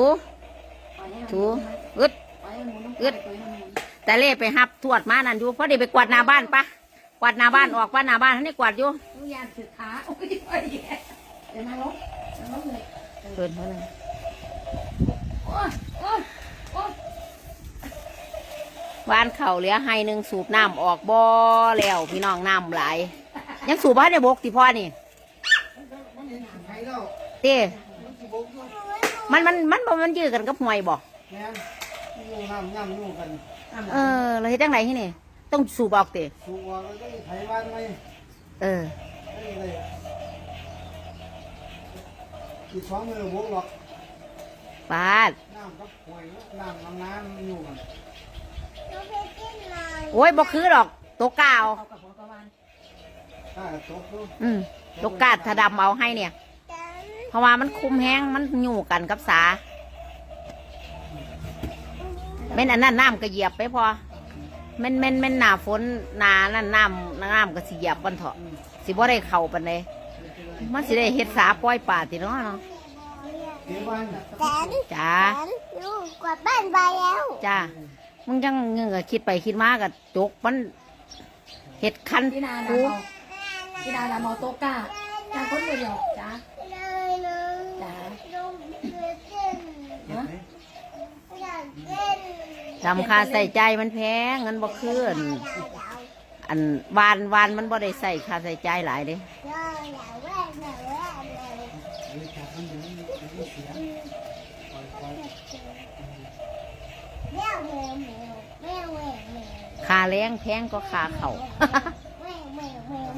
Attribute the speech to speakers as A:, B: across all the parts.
A: ถูถูอึดอึดแต่เล่ไปหับทวดมานั่นอยู่เพราะเดี๋ยวไปกวาดหน้าบ้านปะกวาดหน้าบ้านออกว่าหน้าบ้านท่านี่กวาดอยู่
B: ทุกยางถือขาโอ้ยโอ้ยเดี๋ยวมาลงมาลงเลย
A: เพิ่นเท่านั้น
B: โอ้ยโอ้ยโอ้ย
A: บ้านเขาเหลือให้หนึ่งสูบน้ำออกบ่อแล้วพี่น้องน้ำไหลยยังสูบบ้านในบกติพ่อนี่เต้ มันมันมันบ่มันยืดกันกับหวยบ่
C: แม่นอยู่น้ำย่ำอยู่กัน
A: เออเราเฮ็ดจังไรที่นี่ ต้องสูบออกเต้
C: สูงว่าก็ได้ไถบ้านไหม
A: เออ
C: ได้เลยอีกสองมือบวกหรอก
A: ปาด
C: น้ำกับหวยน้ำน้ำน้ำอยู่กัน
A: โอ้ยบ่คือดอกตัวกาว
B: เอากับหัวกระวาน
C: ถ้าตกดู
A: อืมตัวกาดถ้าดำเอาให้เนี่ยเพ ราะว่ามันคุมแห้งมันอยู่กันกับสาแม่นอันนั้นน้ำก็เหยียบไปพอแม่นแม่นแม่นหนาฝนหนานั่นน้ำน้ำก็สิเหยียบกันเถอะสิบ่ได้เข้าปันเลยมันสิได้เฮ็ดสาปล่อยป่าติเนาะเนาะ
C: เดี๋ยวบ้านน่ะ
D: แตน
A: จ้า
D: แตนลูกกวาดบ้านไปแล้ว
A: จ้ามึงจังเงือคิดไปคิดมากับจกมันเฮ็ดคัน
B: พี่นา
A: กู
B: ดำเอาพี่นาดำเอาโต๊ะก้าจ้าคนเดียวจ้า
D: เลยเลย
B: จ้า
D: ลูกเลือเต้น
C: เห็นไหม
D: อยากเต้น
A: จำค่าใส่ใจมันแพงเงินบ่คืนอันวานวานมันบ่ได้ใส่ค่าใส่ใจหลายเด้
D: อยากแว่นอยากแว่นเลย
C: เดี๋ยวจับมันเดี๋ยวมันเดี๋ยวมันเสียปล่อยปล่อย
D: แมวแมวแมวแมวแมวแมว
A: ค่าแรงแพงก็ค่าเขาว
D: แมวแมวแมว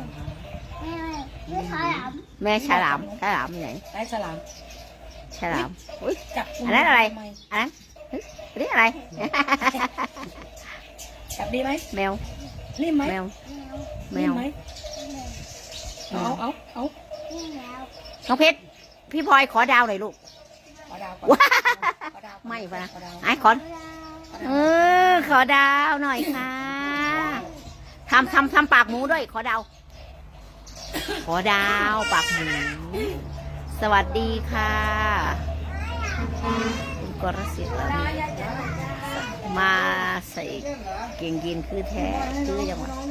D: แมวไม่ถอยหลัง
A: แม่ฉลามฉลามไหน
B: ได้ฉลาม
A: ฉลามอุ้ย
B: จับ
A: อันนั้นอะไรอันนั้นเฮ้ยอั นนี้อะไร
B: จับดีไหม
A: แมว
B: นิ่มไหม
A: แมว แม
B: นิ่
A: ว
B: มไหมเอาเอาเอา
D: นี่แมว
A: น้องเพชร พี่พลอยขอดาวหน่อยลูก
B: ขอดาวก่อน
A: ว้า
B: ขอดาว
A: ไม่ปะนะ
B: ขอดาว
A: ไอ้ขอเออขอดาวหน่อยค่ะทำทำทำปากหมูด้วย ขอดาว ขอดาว ปากหมู สวัสดีค่ะคุณ กรสิทธิ์แล้วนี่มาใส่
C: เล่นเหรอ
A: เก่งยินคือแท้คือย่างวะ
C: น้อง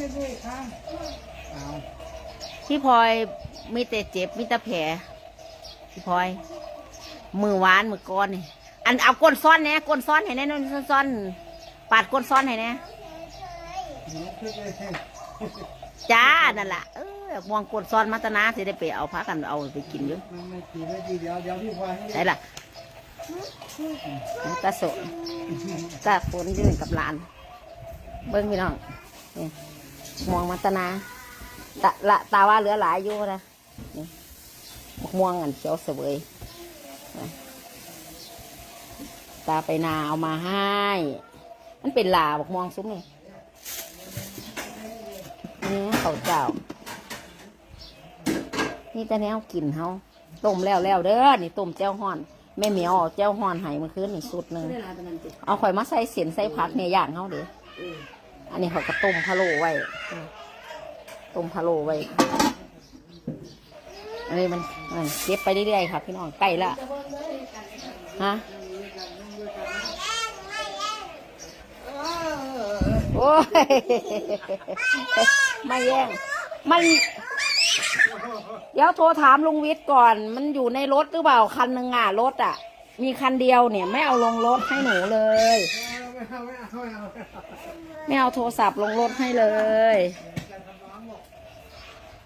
A: พี่พลอยมีแต่เจ็บมีแต่แผลพี่พลอย มือหวานมือก้อนนี่อันเอาก้นซ้อนเนี่ยก้นซ้อนให้แน่นอนซ้อนๆปาดก้นซ้อนให้แน่จ้านั่นแหละเออมองก้นซ้อนมาตนาสิได้ไปเอาพักกันเอาไปกินอยู่
C: ไม่กี่นาทีเดียวเดี๋ยวพี่พลอยให้
A: ใช่ล่ะ ตาโสนตาฝนยืนกับหลาน เบิ้งพี่น้องนี่ม่วงมัตนาตาละตาว่าเหลือหลายอยู่นะนี่ม่วงอันเขียวเสวยตาไปนาเอามาให้ มันเป็นลาบักม่วงซุ้มนี่นี่เขาเจ้า นี่แต่แนวกินเฮาต้มแล้วแล้วเด้อ นี่ต้มแจ้วฮ้อน แม่เหมียวเอาแจ้วฮ้อนให้เมื่อคืนนี่สุดหนึ่ง
B: เวลาตอนนั้นจิ
A: เอาข่อยมาใส่เสียนใส่ผักเนี่ยย่างเขาเด้อันนี้เขาก็ต้มพะโล้ไว้อืมต้มพะโล้ไว้อันนี้มันอ่าเก็บไปเรื่อยๆค่ะพี่น้องใกล้ละฮะโอ้ยไม่แย่งมัน เดี๋ยวโทรถามลุงวิทย์ก่อน มันอยู่ในรถหรือเปล่าคันหนึ่งอะรถอะ มีคันเดียวเนี่ย ไม่เอาลงรถให้หนูเลย
C: ไม่เอาไม่เอาไม่เอา
A: ไม่เอาโทรศัพท์ลงรถให้เลย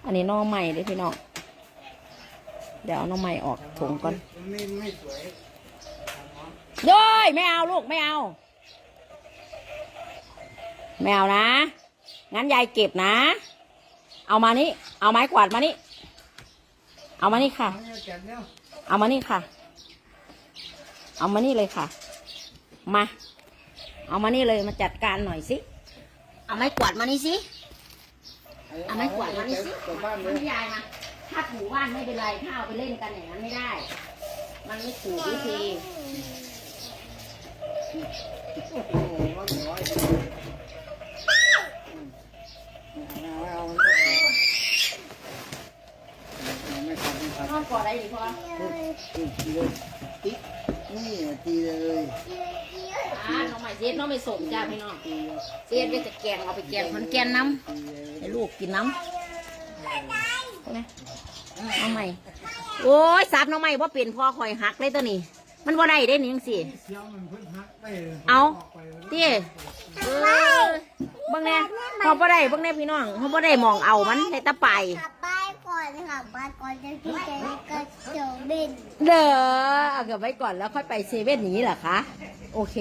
A: อันนี้น้องใหม่เลยพี่น้อง เดี๋ยวเอาน้องใหม่ออกถุงก่อน
C: ไม่ไม่สวย
A: เย้ยไม่เอาลูกไม่เอา ไม่เอานะ งั้นยายเก็บนะ เอามานี่ เอาไม้กวาดมานี่ เอามานี่ค่ะ
C: เอาเนี่ยแกะเนี่ย
A: เอามานี่ค่ะ เอามานี่เลยค่ะ มา เอามานี่เลยมาจัดการหน่อยสิ เอาไม้กวาดมานี่สิ เอาไม้กวาดมานี่สิ
C: กลับบ้านเล
A: มัน
C: ย
A: ยายมา ถ้าถูบ้านไม่เป็นไร ถ้าเอาไปเล่นกันอย่างนั้นไม่ได้ มันไม่ถูกวิธี
C: โอ้โหร้อนร้อยไม่เอาไม่เอาไม่เอาไม่ทำไม่ทำ
A: นอนกอดอะไรดีพอ
C: ติ๊กติ๊กนี่ตีเลย
A: อ่าน้องใหม่เสียน้องไม่สมจ้าพี่น้องเสียไปจะแกงเอาไปแกงคนแกนน้ำให้ลูกกินน้ำนะน้องใหม่โอ้ยสับน้องใหม่ว่าเป็นพ่อคอยหักเลยตัวนี้ มันว่าได้ได้นี่ยังสิ
C: เสียวมันเพิ่นฮักไป
A: เอา
C: กไปแล้ว
A: เตี้ยเออเบิ่งแน่เขาบ่ได้เบิ่งแน่พี่น้องเขาบ่ได้มองเอามันในตะไป
D: อนอะกิน
A: เด้อเก็บไว้ก่อนแล้วค่อยไปเซเว่นอย่างนี้เหรอคะ โอเค